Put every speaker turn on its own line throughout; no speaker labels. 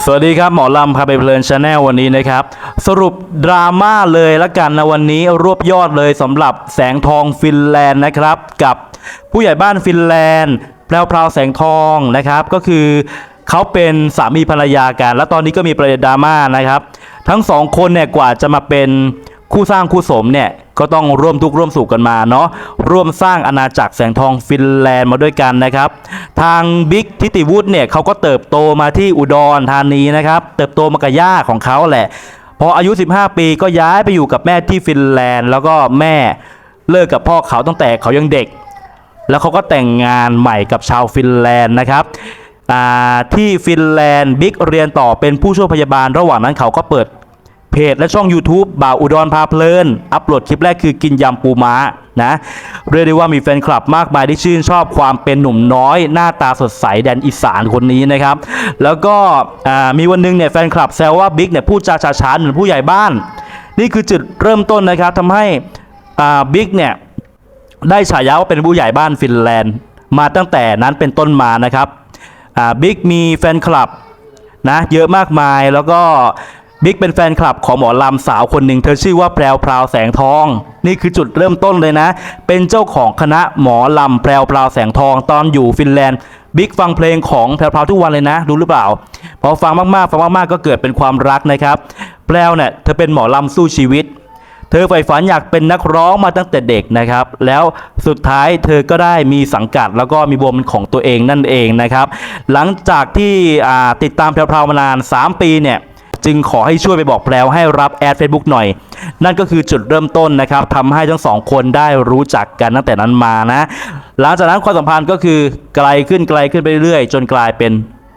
สวัสดีครับ หมอลำพาไปเพลินชาแนลวันนี้นะครับ สรุปดราม่าเลยละกันนะวันนี้รวบยอดเลยสำหรับแสงทองฟินแลนด์นะครับ กับผู้ใหญ่บ้านฟินแลนด์แพรวพราวแสงทองนะครับ ก็คือเขาเป็นสามีภรรยากัน แล้วตอนนี้ก็มีประเด็นดราม่านะครับ ทั้งสองคนเนี่ยกว่าจะมาเป็นคู่สร้างคู่สมเนี่ย ก็ต้องร่วมทุกข์ร่วมสุขกันมาเนาะร่วมสร้างอาณาจักรแสงทองฟินแลนด์มาด้วยกันนะครับ ทางบิ๊กทิติวุฒิเนี่ยเขาก็เติบโตมาที่อุดรธานีนะครับ เติบโตมากับย่าของเขาแหละพออายุ 15 ปีก็ย้ายไปอยู่กับแม่ที่ฟินแลนด์ แล้วก็แม่เลิกกับพ่อเขาตั้งแต่เขายังเด็ก แล้วเขาก็แต่งงานใหม่กับชาวฟินแลนด์นะครับที่ฟินแลนด์บิ๊กเรียนต่อเป็นผู้ช่วยพยาบาลระหว่างนั้นเขาก็เปิด เพจและช่อง YouTube บ่าวอุดรพาเพลิน อัปโหลดคลิปแรกคือกินยำปูม้านะเรียกได้ว่ามีแฟนคลับมากมายที่ชื่นชอบความเป็นหนุ่มน้อย หน้าตาสดใสแดนอีสานคนนี้นะครับ แล้วก็มีวันหนึงเนี่ยแฟนคลับแซวว่าบิ๊กเนี่ยพูดจาช้าๆเหมือนผู้ใหญ่บ้าน นี่คือจุดเริ่มต้นนะครับทำให้บิ๊กเนี่ยได้ฉายาว่าเป็นผู้ใหญ่บ้านฟินแลนด์ มาตั้งแต่นั้นเป็นต้นมานะครับบิ๊กมีแฟนคลับนะเยอะมากมายแล้วก็ บิ๊กเป็นแฟนคลับของหมอลำสาวคนหนึ่งเธอชื่อว่าแพรวพราวแสงทอง นี่คือจุดเริ่มต้นเลยนะ เป็นเจ้าของคณะหมอลำแพรวพราวแสงทองตอนอยู่ฟินแลนด์บิ๊กฟังเพลงของแพรวพราวทุกวันเลยนะรู้หรือเปล่าพอฟังมากๆฟังมากๆก็เกิดเป็นความรักนะครับ แพรวเนี่ยเธอเป็นหมอลำสู้ชีวิต เธอใฝ่ฝันอยากเป็นนักร้องมาตั้งแต่เด็กนะครับ แล้วสุดท้ายเธอก็ได้มีสังกัดแล้วก็มีวงของตัวเองนั่นเองนะครับ หลังจากที่ติดตามแพรวๆมานาน 3 ปีเนี่ย จึงขอให้ช่วยไปบอกแพรวให้รับแอด Facebook หน่อย นั่นก็คือจุดเริ่มต้นนะครับทำให้ทั้งสองคนได้รู้จักกันตั้งแต่นั้นมานะ หลังจากนั้นความสัมพันธ์ก็คือไกลขึ้นไกลขึ้นไปเรื่อยๆจนกลายเป็น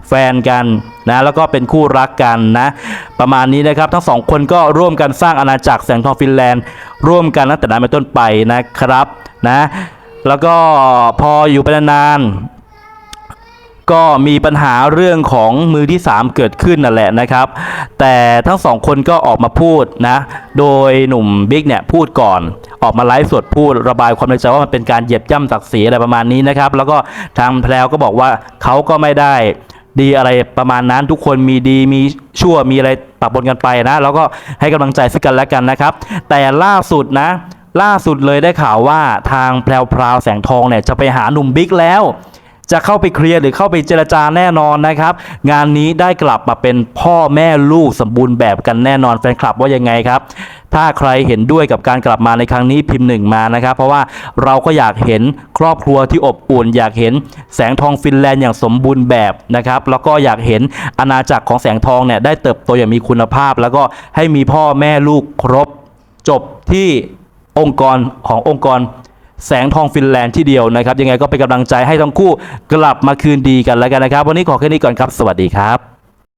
แฟนกันนะแล้วก็เป็นคู่รักกันนะประมาณนี้นะครับทั้งสองคนก็ร่วมกันสร้างอาณาจักรแสงทองฟินแลนด์ ร่วมกันตั้งแต่นั้นเป็นต้นไปนะครับนะแล้วก็พออยู่ไปนาน ก็มีปัญหาเรื่องของมือที่ 3 เกิดขึ้นนั่นแหละนะครับ แต่ทั้งสองคนก็ออกมาพูดนะ โดยหนุ่มบิ๊กเนี่ยพูดก่อน ออกมาไลฟ์สดพูดระบายความในใจว่ามันเป็นการเหยียบย่ำศักดิ์ศรีอะไรประมาณนี้นะครับ แล้วก็ทางแพรวก็บอกว่าเขาก็ไม่ได้ดีอะไรประมาณนั้นทุกคนมีดีมีชั่วมีอะไรปะปนกันไปนะ แล้วก็ให้กำลังใจซึ่งกันและกันนะครับ แต่ล่าสุดนะ ล่าสุดเลยได้ข่าวว่าทางแพรวพราวแสงทองเนี่ยจะไปหาหนุ่มบิ๊กแล้ว จะเข้าไปเคลียร์หรือเข้าไปเจรจาแน่นอนนะครับ งานนี้ได้กลับมาเป็นพ่อแม่ลูกสมบูรณ์แบบกันแน่นอนแฟนคลับว่ายังไงครับ ถ้าใครเห็นด้วยกับการกลับมาในครั้งนี้พิมพ์หนึ่งมานะครับ เพราะว่าเราก็อยากเห็นครอบครัวที่อบอุ่น อยากเห็นแสงทองฟินแลนด์อย่างสมบูรณ์แบบนะครับ แล้วก็อยากเห็นอาณาจักรของแสงทองเนี่ยได้เติบโตอย่างมีคุณภาพ แล้วก็ให้มีพ่อแม่ลูกครบจบที่องค์กรขององค์กร แสงทองฟินแลนด์ที่เดียวนะครับ ยังไงก็เป็นกำลังใจให้ทั้งคู่กลับมาคืนดีกันแล้วกันนะครับ วันนี้ขอแค่นี้ก่อนครับ สวัสดีครับ